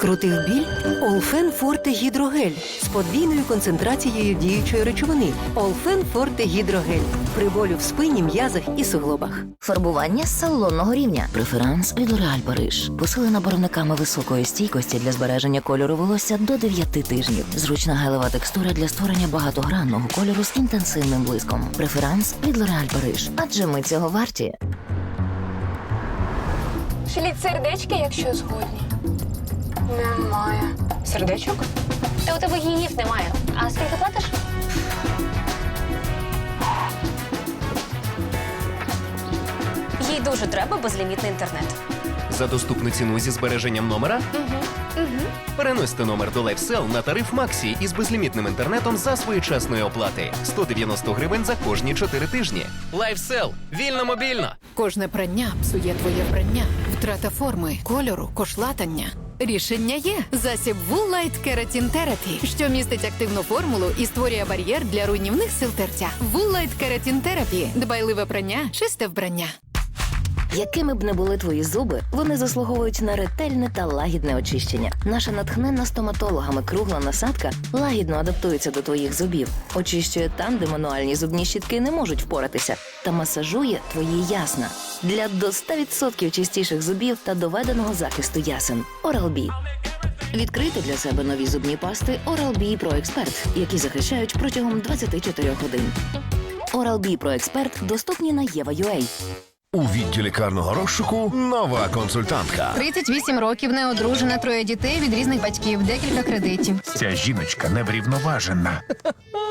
Скрутив біль? Олфен Форте Гідрогель з подвійною концентрацією діючої речовини. Олфен Форте Гідрогель. При болю в спині, м'язах і суглобах. Фарбування з салонного рівня. Преферанс від L'Oréal Париж. Посилена барвниками високої стійкості для збереження кольору волосся до 9 тижнів. Зручна гелева текстура для створення багатогранного кольору з інтенсивним блиском. Преферанс від L'Oréal Париж. Адже ми цього варті. Шліть сердечки, якщо згодні. Немає. Сердечок? Та у тебе гігів немає. А скільки платиш? Їй дуже треба безлімітний інтернет. За доступну ціну зі збереженням номера переносьте номер до LifeSell на тариф Максі із безлімітним інтернетом за своєчасної оплати 190 гривень за кожні 4 тижні. LifeSell. вільно мобільно. Кожне прання псує твоє вбрання. Втрата форми, кольору, кошлатання. Рішення є засіб Wool Light Keratin що містить активну формулу і створює бар'єр для руйнівних сил тертя. Wool Light Keratin дбайливе прання, чисте вбрання. Якими б не були твої зуби, вони заслуговують на ретельне та лагідне очищення. Наша натхненна стоматологами кругла насадка лагідно адаптується до твоїх зубів, очищує там, де мануальні зубні щітки не можуть впоратися, та масажує твої ясна для до 100% чистіших зубів та доведеного захисту ясен. Oral-B. Відкрити для себе нові зубні пасти Oral-B Pro Expert, які захищають протягом 24 годин. Oral-B Pro Expert доступні на Єва.ua. У відділі карного розшуку нова консультантка. 38 років, неодружена, троє дітей від різних батьків, декілька кредитів. Ця жіночка неврівноважена.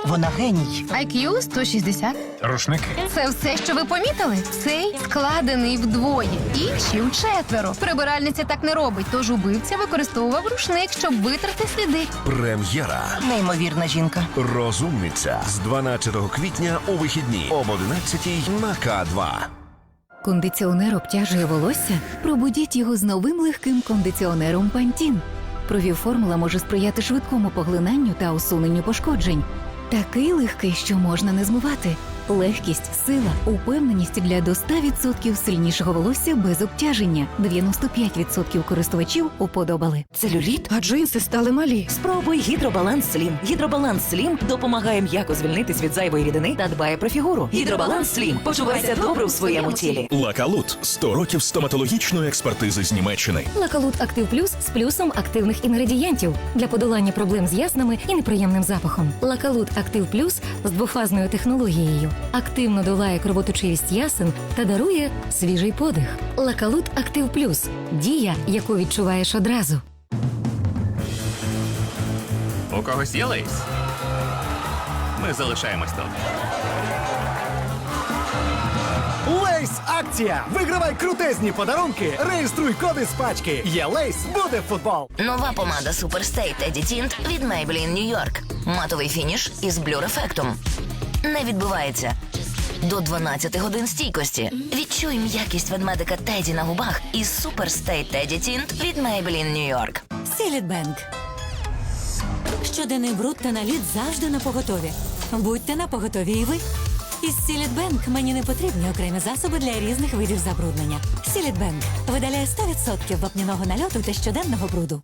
Вона геній. IQ 160. Рушники. Це все, що ви помітили? Цей складений вдвоє, інші в четверо. Прибиральниця так не робить, тож убивця використовував рушник, щоб витерти сліди. Прем'єра. Неймовірна жінка. Розумниця з 12 квітня у вихідні об 11 на К2. Кондиціонер обтяжує волосся? Пробудіть його з новим легким кондиціонером Пантін. Провів формула може сприяти швидкому поглинанню та усуненню пошкоджень. Такий легкий, що можна не змивати. Легкість, сила, упевненість для до 100% сильнішого волосся без обтяження. 95% користувачів уподобали. Целюліт? А джинси стали малі. Спробуй гідробаланс Слім. Гідробаланс Слім допомагає м'яко звільнитись від зайвої рідини та дбає про фігуру. Гідробаланс Слім. Почувайся добре у своєму тілі. Лакалут 100 років стоматологічної експертизи з Німеччини. Лакалут Актив Плюс з плюсом активних інгредієнтів для подолання проблем з яснами і неприємним запахом. Лакалут Актив Плюс з двофазною технологією активно долає кровоточивість ясен та дарує свіжий подих. Лакалут Актив Плюс дія, яку відчуваєш одразу. У когось є лейс? Ми залишаємось тут. Лейс акція! Вигравай крутезні подарунки, реєструй коди з пачки. Є лейс, буде футбол. Нова помада Stay Teddy Tint від Maybelline New York. Матовий фініш із блюр-ефектом. Не відбувається. До 12 годин стійкості. Відчуй м'якість ведмедика Теді на губах із Stay Teddy Tint від Maybelline New York. Сілітбенк. Щоденний бруд та наліт завжди на поготові. Будьте на поготові і ви. Із Сілітбенк мені не потрібні окремі засоби для різних видів забруднення. Сілітбенк видаляє 100% вапняного нальоту та щоденного бруду.